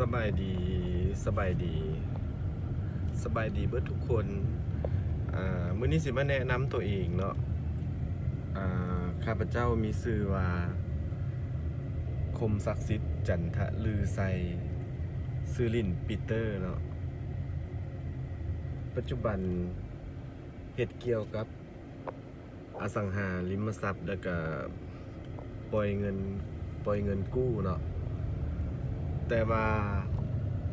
สบายดีสบายดี สบายดีเบิดทุกคนอ่ามื้อนี้สิมาแนะนำตัวเองเนาะอ่าข้าพเจ้ามีชื่อว่า คมศักดิ์สิทธิ์จันทะลือไซซื่อลินปีเตอร์เนาะปัจจุบันเฮ็ดเกี่ยวกับอสังหาริมทรัพย์แล้วก็ปล่อยเงินปล่อยเงินกู้เนาะ แต่ว่า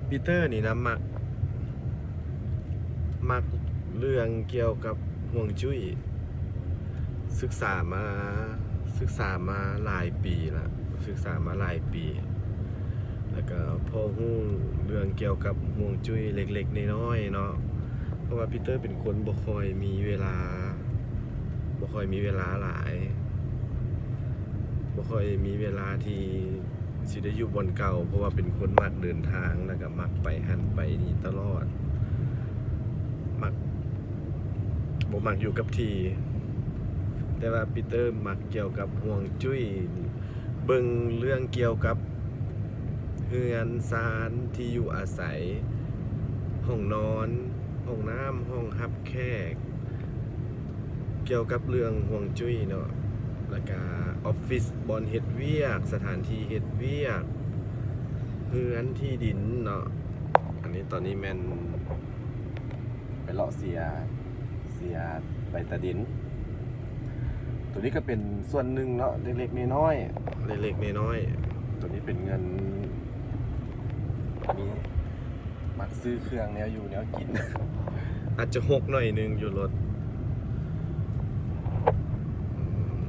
ปีเตอร์นี่นะมัก มักเรื่องเกี่ยวกับห่วงจุ้ย ศึกษามาศึกษามาหลายปีละศึกษามาหลายปี แล้วก็พอฮู้เรื่องเกี่ยวกับห่วงจุ้ยเล็กๆน้อยๆเนาะเพราะว่าปีเตอร์เป็นคนบ่คอยมีเวลาบ่คอยมีเวลาหลายบ่คอยมีเวลาที่ สิได้อยู่บนเก่า เพราะว่าเป็นคนมักเดินทางแล้วก็มักไปหันไปนี่ตลอด มักบ่มักอยู่กับที แต่ว่าปีเตอร์มักเกี่ยวกับห่วงจุ้ยเบิ่งเรื่องเกี่ยวกับเฮือนซานที่อยู่อาศัย ห้องนอน ห้องน้ำห้องฮับแขก เกี่ยวกับเรื่องห่วงจุ้ยเนาะ แล้วก็ออฟฟิศบอนเฮ็ดเวียก สถานที่เฮ็ดเวียกเฮือนที่ดินเนาะอันนี้ตอนนี้แม่นไปเลาะเสียเสียใบตะดิน ตัวนี้ก็เป็นส่วนหนึ่งเนาะเล็กๆน้อยๆเล็กๆน้อยๆตัวนี้เป็นเงินมีมักซื้อเครื่องแนวอยู่แนวกิน อาจจะหกหน่อยหนึงอยู่รถอืม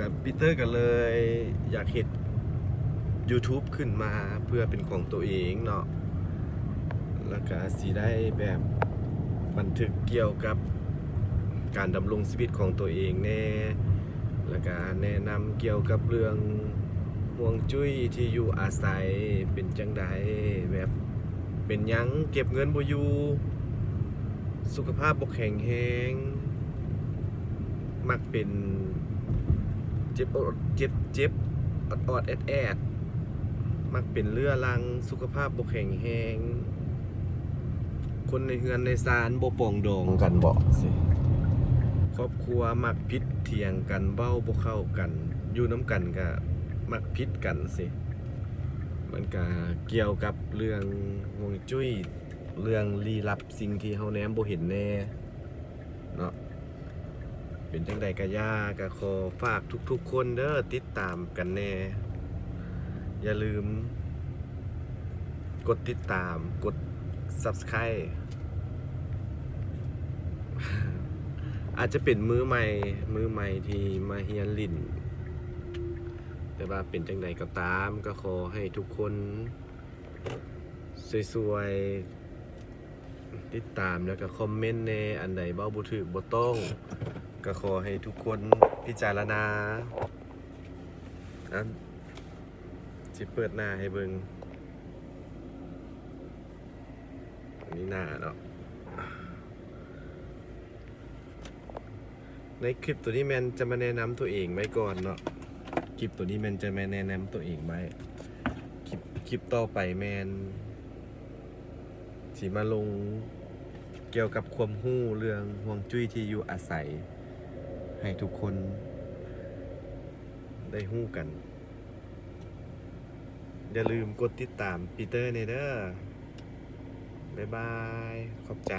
กับปีเตอร์ก็เลย อยากเห็ด YouTube ขึ้นมาเพื่อเป็นของตัวเองเนาะแล้วก็สีได้แบบบันทึกเกี่ยวกับการดำรงชีวิตของตัวเองแน่ แล้วก็แนะนำเกี่ยวกับเรื่องห่วงจุ้ยที่อยู่อาศัยเป็นจังใดแบบเป็นยังเก็บเงินบ่อยู่สุขภาพบ่แข็งแรงมักเป็น จ็บอดเจ็บเจ็บอดอดแอดแอดมักเป็นเรือรังสุขภาพบ่แข็งแรงคนในเฮือนในศาลบ่ปองดองกันบ่สิครอบครัวมักพิษเถียงกันเบ้าบ่เข้ากัน อยู่น้ำกันก็มักพิษกันสิมันก็เกี่ยวกับเรื่องวงจุ้ยเรื่องลี้ลับสิ่งที่เฮาแนมบ่เห็นแน่เนาะ เป็นจังใดก็ย่าก็ขอฝากทุกๆ คนเด้อติดตามกันแน่ อย่าลืม กดติดตามกด Subscribe อาจจะเป็นมือใหม่ มือใหม่ที่มาเฮียนลินแต่ว่าเป็นจังใดก็ตาม ก็ขอให้ทุกคน สวยๆ ติดตามแล้วก็คอมเมนต์ในอันใดเบ้าบุถือบ่ต้อง ก็ขอให้ทุกคนพิจารณาอันสิเปิดหน้าให้เบิงอันนี้หน้าเนาะในคลิปตัวนี้แมนจะมาแนะนำตัวเองไว้ก่อนเนาะคลิปตัวนี้แมนจะมาแนะนำตัวเองไว้คลิปคลิปต่อไปแมนสีมาลงเกี่ยวกับความหู้เรื่องห่วงจุ้ยที่อยู่อาศัย ให้ทุกคนได้หู้กัน อย่าลืมกดติดตามปีเตอร์เนเด้อบ๊ายบาย ขอบใจ